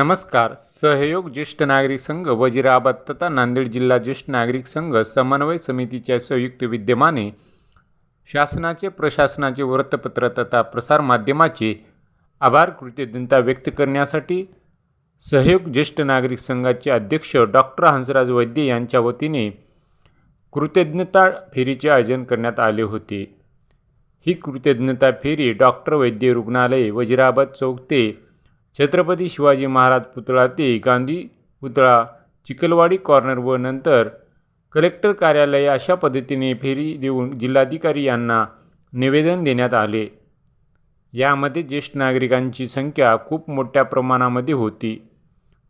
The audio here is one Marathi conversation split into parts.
नमस्कार. सहयोग ज्येष्ठ नागरिक संघ वजिराबाद तथा नांदेड जिल्हा ज्येष्ठ नागरिक संघ समन्वय समितीच्या संयुक्त विद्यमाने शासनाचे प्रशासनाचे वृत्तपत्र तथा प्रसारमाध्यमाचे आभार कृतज्ञता व्यक्त करण्यासाठी सहयोग ज्येष्ठ नागरिक संघाचे अध्यक्ष डॉक्टर हंसराज वैद्य यांच्या वतीने कृतज्ञता फेरीचे आयोजन करण्यात आले होते. ही कृतज्ञता फेरी डॉक्टर वैद्य रुग्णालय वजिराबाद चौक ते छत्रपती शिवाजी महाराज पुतळा ते गांधी पुतळा चिखलवाडी कॉर्नर व नंतर कलेक्टर कार्यालय अशा पद्धतीने फेरी देऊन जिल्हाधिकारी यांना निवेदन देण्यात आले. यामध्ये ज्येष्ठ नागरिकांची संख्या खूप मोठ्या प्रमाणामध्ये होती.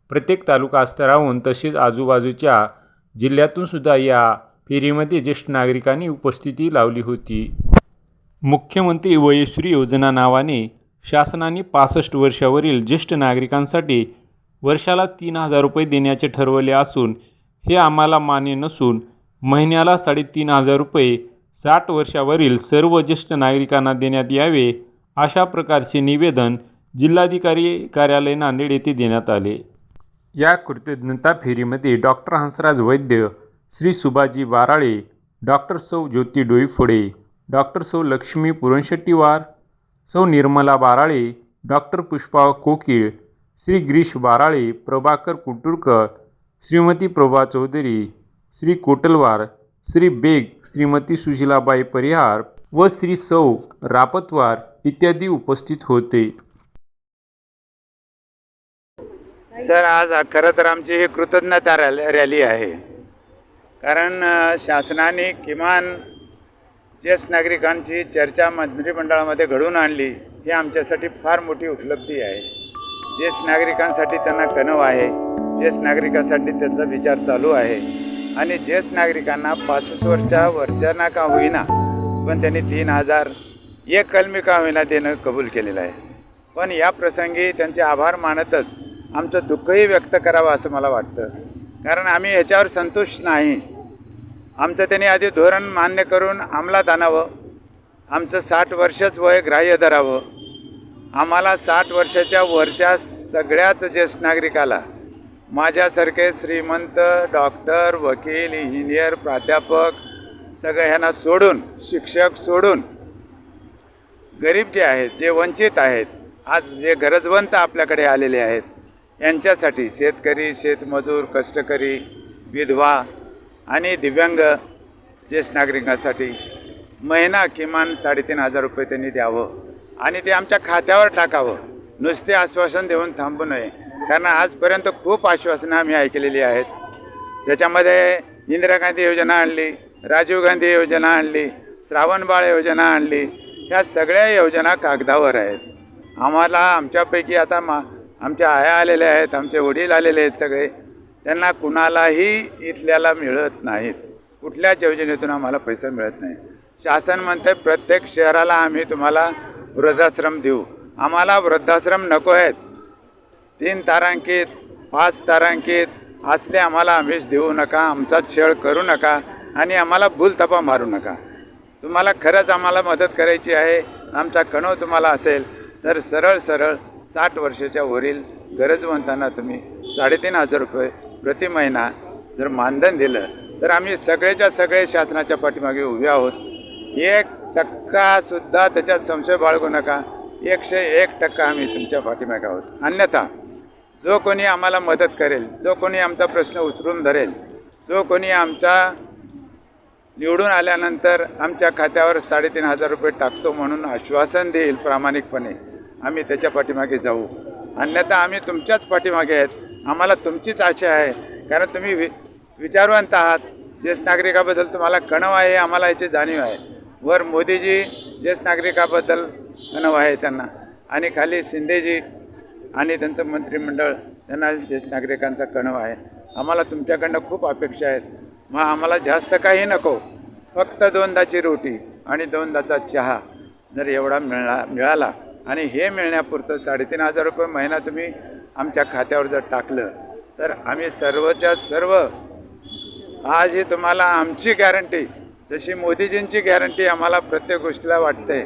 प्रत्येक तालुका स्तरावरून तसेच आजूबाजूच्या जिल्ह्यातून सुद्धा या फेरीमध्ये ज्येष्ठ नागरिकांनी उपस्थिती लावली होती. मुख्यमंत्री वयश्री योजना नावाने शासनाने पासष्ट वर्षावरील ज्येष्ठ नागरिकांसाठी वर्षाला तीन हजार रुपये देण्याचे ठरवले असून हे आम्हाला मान्य नसून महिन्याला साडेतीन हजार रुपये साठ वर्षावरील सर्व ज्येष्ठ नागरिकांना देण्यात यावे अशा प्रकारचे निवेदन जिल्हाधिकारी कार्यालय नांदेड येथे देण्यात आले. या कृतज्ञता फेरीमध्ये doctor Hansraj Vaidya Shri Subhaji Barale doctor Sau Jyoti Doiphode doctor Sau Lakshmi Puranshettiwar Sau Nirmala Barale doctor Pushpa Kokil Shri Girish Barale Prabhakar Kuturkar Shrimati Prabha Chaudhari Shri Kotalwar Shri Beg Shrimati Sushilabai Parihar व श्री सौ रापतवार इत्यादी उपस्थित होते. सर आज खरं तर आमची ही कृतज्ञता रॅली रॅली आहे. कारण शासनाने किमान ज्येष्ठ नागरिकांची चर्चा मंत्रिमंडळामध्ये घडवून आणली ही आमच्यासाठी फार मोठी उपलब्धी आहे. ज्येष्ठ नागरिकांसाठी त्यांना कणव आहे. ज्येष्ठ नागरिकांसाठी त्यांचा विचार चालू आहे. आणि ज्येष्ठ नागरिकांना पासष्ट वर्षा वर्षांना का होईना पण त्यांनी तीन हजार एक कलमी का होईना देणं कबूल केलेलं आहे. पण या प्रसंगी त्यांचे आभार मानतच आमचं दुःखही व्यक्त करावं असं मला वाटतं. कारण आम्ही ह्याच्यावर संतुष्ट नाही. आमचं त्यांनी आधी धोरण मान्य करून अंमलात आणावं. आमचं साठ वर्षच वय ग्राह्य धरावं. आम्हाला साठ वर्षाच्या वरच्या सगळ्याच ज्येष्ठ नागरिकाला माझ्यासारखे श्रीमंत डॉक्टर वकील इंजिनियर प्राध्यापक सगळ्या ह्यांना सोडून शिक्षक सोडून गरीब जे आहेत जे वंचित आहेत आज जे गरजवंत आपल्याकडे आलेले आहेत यांच्यासाठी शेतकरी शेतमजूर कष्टकरी विधवा आणि दिव्यांग ज्येष्ठ नागरिकांसाठी महिना किमान साडेतीन हजार रुपये त्यांनी द्यावं आणि ते आमच्या खात्यावर टाकावं. नुसते आश्वासन देऊन थांबू नये. कारण आजपर्यंत खूप आश्वासनं आम्ही ऐकलेली आहेत. त्याच्यामध्ये इंदिरा गांधी योजना आणली राजीव गांधी योजना आणली श्रावणबाळ योजना आणली ह्या सगळ्या योजना कागदावर आहेत. आम्हाला आमच्यापैकी आता मा आमच्या आया आलेल्या आहेत आमचे वडील आलेले आहेत सगळे. त्यांना कुणालाही इथल्याला मिळत नाहीत. कुठल्याच योजनेतून आम्हाला पैसा मिळत नाही. शासन म्हणते प्रत्येक शहराला आम्ही तुम्हाला वृद्धाश्रम देऊ. आम्हाला वृद्धाश्रम नको आहेत. तीन तारांकित पाच तारांकित असले आम्हाला आमिष देऊ नका आमचा छळ करू नका आणि आम्हाला भूलथपा मारू नका. तुम्हाला खरंच आम्हाला मदत करायची आहे आमचा कणव तुम्हाला असेल तर सरळ सरळ साठ वर्षाच्या वरील गरजवंतांना तुम्ही साडेतीन हजार रुपये प्रति महिना जर मानधन दिलं तर आम्ही सगळेच्या सगळे शासनाच्या पाठीमागे उभे आहोत. एक टक्कासुद्धा त्याच्यात संशय बाळगू नका. एकशे एक टक्का आम्ही तुमच्या पाठीमागे आहोत. अन्यथा जो कोणी आम्हाला मदत करेल जो कोणी आमचा प्रश्न उचलून धरेल जो कोणी आमचा निवडून आल्यानंतर आमच्या खात्यावर साडेतीन हजार रुपये टाकतो म्हणून आश्वासन देईल प्रामाणिकपणे आम्ही त्याच्या पाठीमागे जाऊ. अन्यथा आम्ही तुमच्याच पाठीमागे आहेत. आम्हाला तुमचीच आशा आहे. कारण तुम्ही वि विचारवंत आहात. ज्येष्ठ नागरिकाबद्दल तुम्हाला कणव आहे आम्हाला याची जाणीव आहे. वर मोदीजी ज्येष्ठ नागरिकाबद्दल कणव आहे त्यांना. आणि खाली शिंदेजी आणि त्यांचं मंत्रिमंडळ त्यांना ज्येष्ठ नागरिकांचा कणव आहे. आम्हाला तुमच्याकडनं खूप अपेक्षा आहेत. मग आम्हाला जास्त काही नको. फक्त दोनदाची रोटी आणि दोनदाचा चहा जर एवढा मिळा मिळाला. आणि हे मिळण्यापुरतं साडेतीन हजार रुपये महिना तुम्ही आमच्या खात्यावर जर टाकलं तर आम्ही सर्वच्या सर्व आज ही तुम्हाला आमची गॅरंटी जशी मोदीजींची गॅरंटी आम्हाला प्रत्येक गोष्टीला वाटते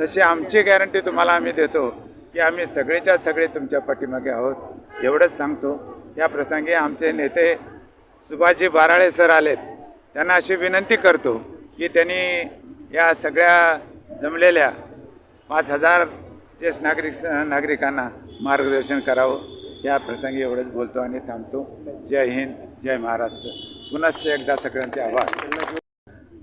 तशी आमची गॅरंटी तुम्हाला आम्ही देतो की आम्ही सगळेच्या सगळे तुमच्या पाठीमागे आहोत. एवढंच सांगतो. या प्रसंगी आमचे नेते सुभाषजी बाराळे सर आलेत. त्यांना अशी विनंती करतो की त्यांनी या सगळ्या जमलेल्या पाच हजार ज्येष्ठ नागरिक नागरिकांना मार्गदर्शन करावं. या प्रसंगी एवढंच बोलतो आणि थांबतो. जय हिंद जय महाराष्ट्र. पुन्हा एकदा सगळ्यांचे आभार.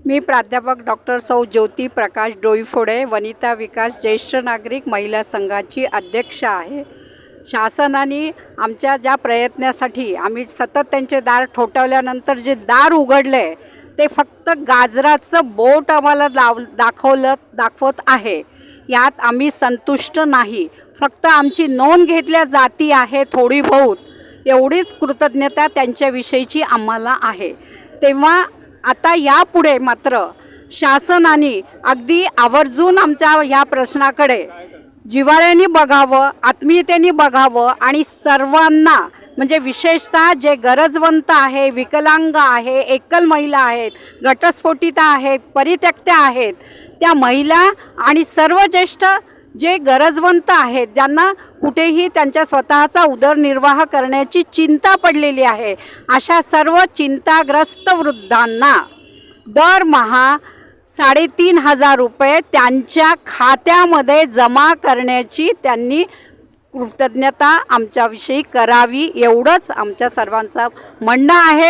मी प्राध्यापक डॉक्टर सौ ज्योती प्रकाश डोईफोडे वनिता विकास ज्येष्ठ नागरिक महिला संघाची अध्यक्ष आहे. शासनाने आमच्या ज्या प्रयत्नासाठी आम्ही सतत त्यांचे दार ठोठावल्यानंतर जे दार उघडले ते फक्त गाजराचं बोट आम्हाला लाव दाखवलं दाखवत आहे. यात आम्ही संतुष्ट नाही. फक्त आमची नोंद घेतल्या जाती आहे थोडी बहुत. एवढीच कृतज्ञता त्यांच्याविषयीची आम्हाला आहे. तेव्हा आता यापुढे मात्र शासनाने अगदी आवर्जून आमच्या ह्या प्रश्नाकडे जिव्हाळ्याने बघावं आत्मीयतेने बघावं आणि सर्वांना म्हणजे विशेषतः जे गरजवंत आहे विकलांग आहे एकल महिला आहेत घटस्फोटिता आहेत परित्यक्त्या आहेत त्या महिला आणि सर्व ज्येष्ठ जे गरजवंत आहेत ज्यांना कुठेही त्यांच्या स्वतःचा उदरनिर्वाह करण्याची चिंता पडलेली आहे अशा सर्व चिंताग्रस्त वृद्धांना दरमहा साडेतीन हजार रुपये त्यांच्या खात्यामध्ये जमा करण्याची त्यांनी कृतज्ञता आमच्याविषयी करावी एवढंच आमच्या सर्वांचं म्हणणं आहे.